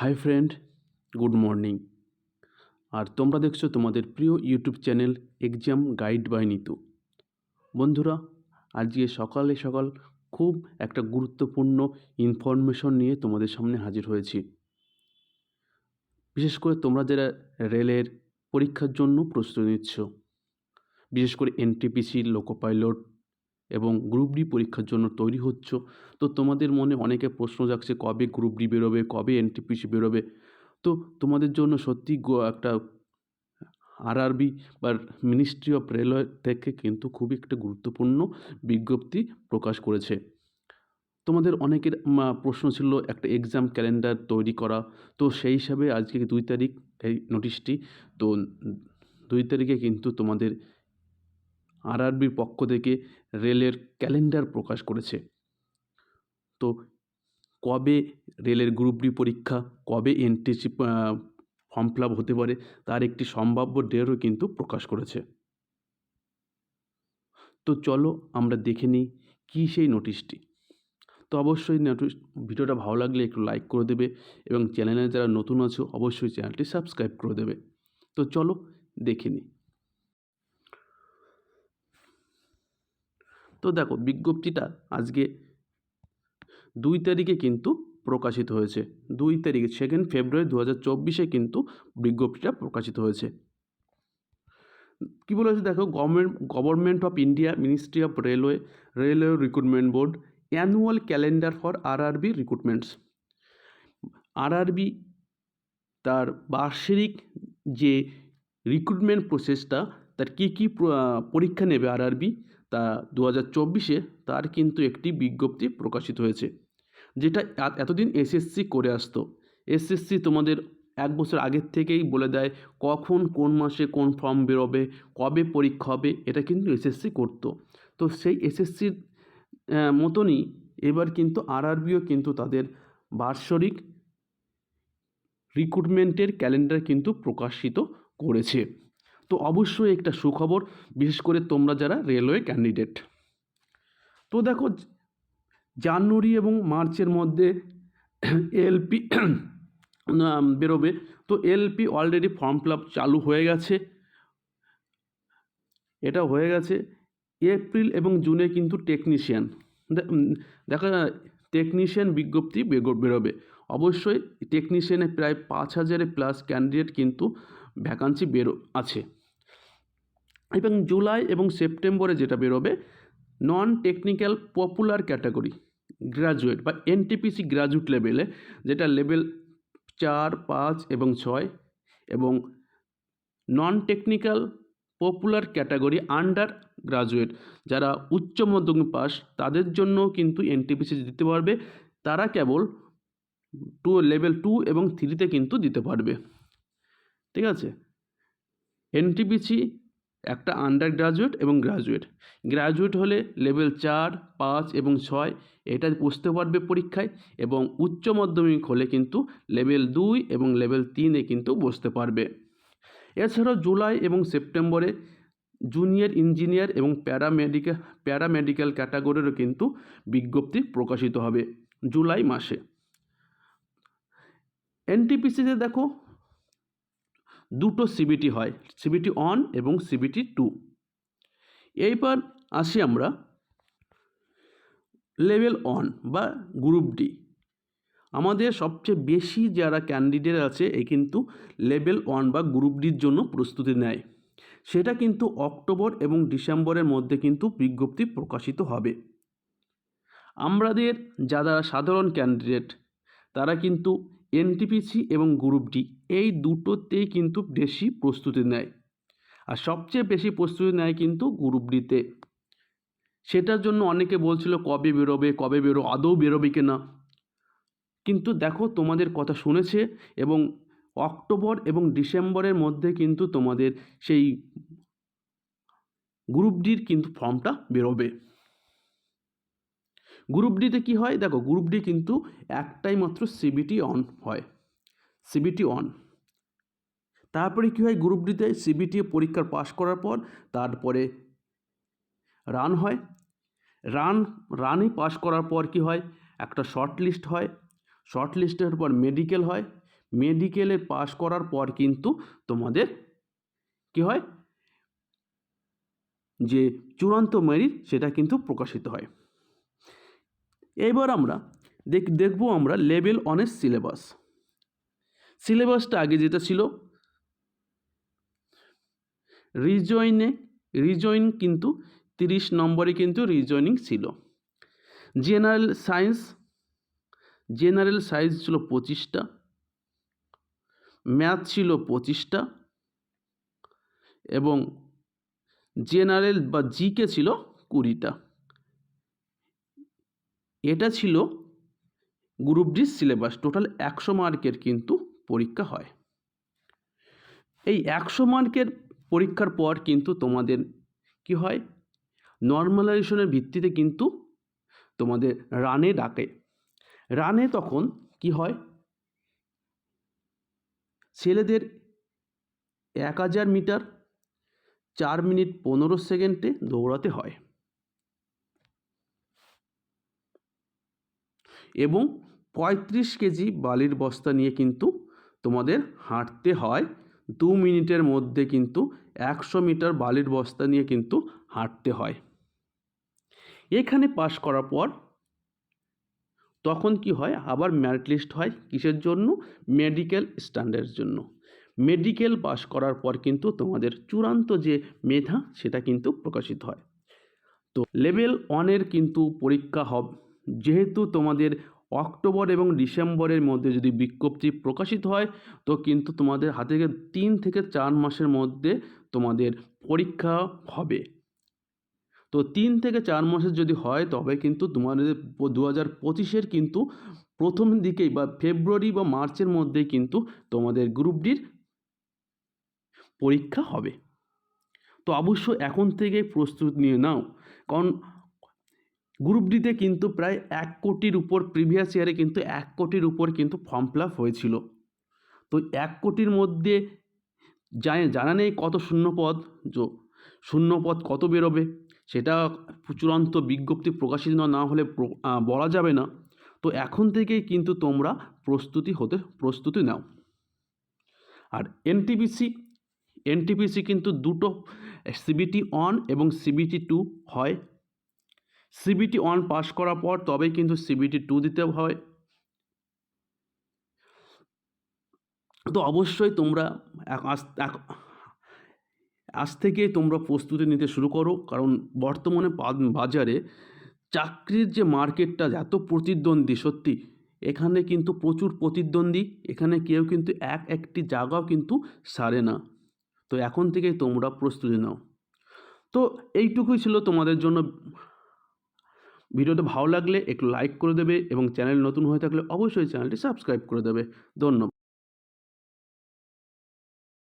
Hi friend, good morning. আর তোমরা দেখছ তোমাদের প্রিয় YouTube channel exam guide by Nitu. বন্ধুরা, আজকে সকালে সকাল খুব একটা গুরুত্বপূর্ণ ইনফরমেশন নিয়ে তোমাদের সামনে হাজির হয়েছি। বিশেষ করে তোমরা যারা রেলের পরীক্ষার জন্য প্রস্তুতি নিচ্ছ, বিশেষ করে এনটিপিসি লোকো পাইলট এবং গ্রুপ ডি পরীক্ষার জন্য তৈরি হচ্ছ। তো তোমাদের মনে অনেকে প্রশ্ন জাগছে, কবে গ্রুপ ডি বেরোবে, কবে এনটিপিসি বেরোবে? তো তোমাদের জন্য সত্যি একটা আরআরবি বা মিনিস্ট্রি অফ রেলওয়ে থেকে কিন্তু খুবই একটা গুরুত্বপূর্ণ বিজ্ঞপ্তি প্রকাশ করেছে। তোমাদের অনেকের প্রশ্ন ছিল একটা এক্সাম ক্যালেন্ডার তৈরি করা। তো সেই হিসাবে আজকে দুই তারিখ এই নোটিশটি তো দুই তারিখে কিন্তু তোমাদের আরআরবির পক্ষ থেকে রেলের ক্যালেন্ডার প্রকাশ করেছে। তো কবে রেলের গ্রুপ ডি পরীক্ষা, কবে এনটিসি ফর্ম ফিল হতে পারে, তার একটি সম্ভাব্য ডেটও কিন্তু প্রকাশ করেছে। তো চলো আমরা দেখে নিই কী সেই নোটিশটি তো অবশ্যই নোটিশ ভিডিওটা ভালো লাগলে একটু লাইক করে দেবে এবং চ্যানেলে যারা নতুন আছো, অবশ্যই চ্যানেলটি সাবস্ক্রাইব করে দেবে। তো চলো দেখে নিই। তো দেখো, বিজ্ঞপ্তিটা আজকে দুই তারিখে কিন্তু প্রকাশিত হয়েছে। দুই তারিখে সেকেন্ড ফেব্রুয়ারি দু হাজার চব্বিশে কিন্তু বিজ্ঞপ্তিটা প্রকাশিত হয়েছে। কী বলেছে দেখো government government of India ministry of railway railway recruitment board annual calendar for RRB recruitments RRB তার বার্ষিক যে রিক্রুটমেন্ট প্রসেসটা তার কী কী পরীক্ষা নেবে আরআরবি তা দু হাজার চব্বিশে তার কিন্তু একটি বিজ্ঞপ্তি প্রকাশিত হয়েছে, যেটা এতদিন এসএসসি করে আসতো। এসএসসি তোমাদের এক বছর আগের থেকেই বলে দেয় কখন কোন মাসে কোন ফর্ম বেরোবে, কবে পরীক্ষা হবে, এটা কিন্তু এসএসসি করতো। তো সেই এসএসসির মতনই এবার কিন্তু আরআরবিও কিন্তু তাদের বার্ষরিক রিক্রুটমেন্টের ক্যালেন্ডার কিন্তু প্রকাশিত করেছে। তো অবশ্যই একটা সুখবর, বিশেষ করে তোমরা যারা রেলওয়ে ক্যান্ডিডেট। তো দেখো, জানুয়ারি এবং মার্চের মধ্যে এলপি বেরোবে। তো এলপি অলরেডি ফর্ম ফিল চালু হয়ে গেছে। এটা হয়ে গেছে এপ্রিল এবং জুনে কিন্তু টেকনিশিয়ান দেখা টেকনিশিয়ান বিজ্ঞপ্তি বেরোবে। অবশ্যই টেকনিশিয়ানে প্রায় পাঁচ হাজারের প্লাস ক্যান্ডিডেট কিন্তু ভ্যাকান্সি বেরো, আছে। এবং জুলাই এবং সেপ্টেম্বরে যেটা বেরোবে non technical popular category graduate বা এনটিপিসি গ্র্যাজুয়েট লেভেলে যেটা লেভেল চার, পাঁচ এবং ছয় এবং non technical popular category undergraduate যারা উচ্চ মাধ্যমিক পাস, তাদের জন্য কিন্তু এনটিপিসি দিতে পারবে। তারা কেবল টু লেভেল টু এবং থ্রিতে কিন্তু দিতে পারবে। ঠিক আছে? এনটিপিসি একটা আন্ডার গ্রাজুয়েট এবং গ্রাজুয়েট গ্রাজুয়েট হলে লেভেল চার, পাঁচ এবং ছয়, এটা বসতে পারবে পরীক্ষায় এবং উচ্চ মাধ্যমিক হলে কিন্তু লেভেল দুই এবং লেভেল তিনে কিন্তু বসতে পারবে। এছাড়াও জুলাই এবং সেপ্টেম্বরে জুনিয়র ইঞ্জিনিয়ার এবং প্যারামেডিক্যাল প্যারামেডিক্যাল ক্যাটাগরিরও কিন্তু বিজ্ঞপ্তি প্রকাশিত হবে জুলাই মাসে। এনটিপিসিতে দেখো দুটো সিবিটি হয় সিবিটি অন এবং সিবিটি টু এইবার আসি আমরা লেভেল অন বা গ্রুপ ডি আমাদের সবচেয়ে বেশি যারা ক্যান্ডিডেট আছে এই কিন্তু লেভেল ওয়ান বা গ্রুপ ডির জন্য প্রস্তুতি নেয়। সেটা কিন্তু অক্টোবর এবং ডিসেম্বরের মধ্যে কিন্তু বিজ্ঞপ্তি প্রকাশিত হবে। আমাদের যারা সাধারণ ক্যান্ডিডেট তারা কিন্তু এনটিপিসি এবং গ্রুপ ডি, এই দুটোতেই কিন্তু বেশি প্রস্তুতি নেয়। আর সবচেয়ে বেশি প্রস্তুতি নেয় কিন্তু গ্রুপ ডিতে। সেটার জন্য অনেকে বলছিল, কবে বেরোবে, কবে বেরো, আদৌ বেরোবে কি না কিন্তু দেখো, তোমাদের কথা শুনেছে এবং অক্টোবর এবং ডিসেম্বরের মধ্যে কিন্তু তোমাদের সেই গ্রুপ ডির কিন্তু ফর্মটা বেরোবে। গ্রুপ ডিতে কী হয়? দেখো গ্রুপ ডি কিন্তু একটাই মাত্র সিবিটি অন হয়। সিবিটি অন তারপরে কী হয়? গ্রুপ ডিতে সিবিটি পরীক্ষার পাশ করার পর তারপরে রান হয়। রান রানে পাশ করার পর কি হয়? একটা শর্ট লিস্ট হয়। শর্ট লিস্টের পর মেডিকেল হয়। মেডিকেলে পাশ করার পর কিন্তু তোমাদের কি হয়? যে চূড়ান্ত মেরিট সেটা কিন্তু প্রকাশিত হয়। এবার আমরা দেখ দেখব আমরা লেভেল অনের সিলেবাস সিলেবাসটা আগে যেটা ছিল রিজয়েনে রিজয়েন কিন্তু তিরিশ নম্বরে কিন্তু রিজয়নিং ছিল। জেনারেল সায়েন্স জেনারেল সায়েন্স ছিল পঁচিশটা ম্যাথ ছিল পঁচিশটা, এবং জেনারেল বা জিকে ছিল কুড়িটা। এটা ছিল গ্রুপ ডি সিলেবাস টোটাল একশো মার্কের কিন্তু পরীক্ষা হয়। এই একশো মার্কের পরীক্ষার পর কিন্তু তোমাদের কি হয়? নর্মালাইজেশনের ভিত্তিতে কিন্তু তোমাদের রানে ডাকে। রানে তখন কি হয়? ছেলেদের এক হাজার মিটার চার মিনিট পনেরো সেকেন্ডে দৌড়াতে হয়। এবং পঁয়ত্রিশ কেজি বালির বস্তা নিয়ে কিন্তু তোমাদের হাঁটতে হয়। দু মিনিটের মধ্যে কিন্তু একশো মিটার বালির বস্তা নিয়ে কিন্তু হাঁটতে হয়। এখানে পাশ করার পর তখন কি হয়? আবার ম্যারিট লিস্ট হয় কিসের জন্য? মেডিকেল স্ট্যান্ডার্ডের জন্য। মেডিকেল পাস করার পর কিন্তু তোমাদের চূড়ান্ত যে মেধা সেটা কিন্তু প্রকাশিত হয়। তো লেভেল ওয়ানের কিন্তু পরীক্ষা হবে যেহেতু তোমাদের অক্টোবর এবং ডিসেম্বরের মধ্যে যদি বিজ্ঞপ্তি প্রকাশিত হয়, তো কিন্তু তোমাদের হাতে তিন থেকে চার মাসের মধ্যে তোমাদের পরীক্ষা হবে। তো তিন থেকে চার মাসের যদি হয়, তবে কিন্তু তোমাদের দু হাজার পঁচিশের কিন্তু প্রথম দিকেই বা ফেব্রুয়ারি বা মার্চের মধ্যেই কিন্তু তোমাদের গ্রুপ ডির পরীক্ষা হবে। তো অবশ্য এখন থেকে প্রস্তুত নিয়ে নাও। কারণ গ্রুপ ডিতে কিন্তু প্রায় এক কোটির উপর প্রিভিয়াস ইয়ারে কিন্তু এক কোটির উপর কিন্তু ফর্ম ফিল আপ হয়েছিল। তো এক কোটির মধ্যে জানে নেই কত শূন্যপদ শূন্যপদ কত বেরোবে, সেটা চূড়ান্ত বিজ্ঞপ্তি প্রকাশিত না হলে বলা যাবে না। তো এখন থেকেই কিন্তু তোমরা প্রস্তুতি হতে, প্রস্তুতি নাও। আর এনটিপিসি এনটিপিসি কিন্তু দুটো সিবিটি অন এবং সিবিটি টু হয়। সিবিটি ওয়ান পাস করার পর তবেই কিন্তু সিবিটি টু দিতে হয়। তো অবশ্যই তোমরা আজ থেকে তোমরা প্রস্তুতি নিতে শুরু করো, কারণ বর্তমানে বাজারে চাকরির যে মার্কেটটা এত প্রতিদ্বন্দ্বী সত্যি, এখানে কিন্তু প্রচুর প্রতিদ্বন্দ্বী, এখানে কেউ কিন্তু এক একটি জায়গাও কিন্তু সারে না। তো এখন থেকেই তোমরা প্রস্তুতি নাও। তো এইটুকুই ছিল তোমাদের জন্য ভিডিওটা ভালো লাগলে একটু লাইক করে দেবে এবং চ্যানেল নতুন হয়ে থাকলে অবশ্যই চ্যানেলটি সাবস্ক্রাইব করে দেবে। ধন্যবাদ।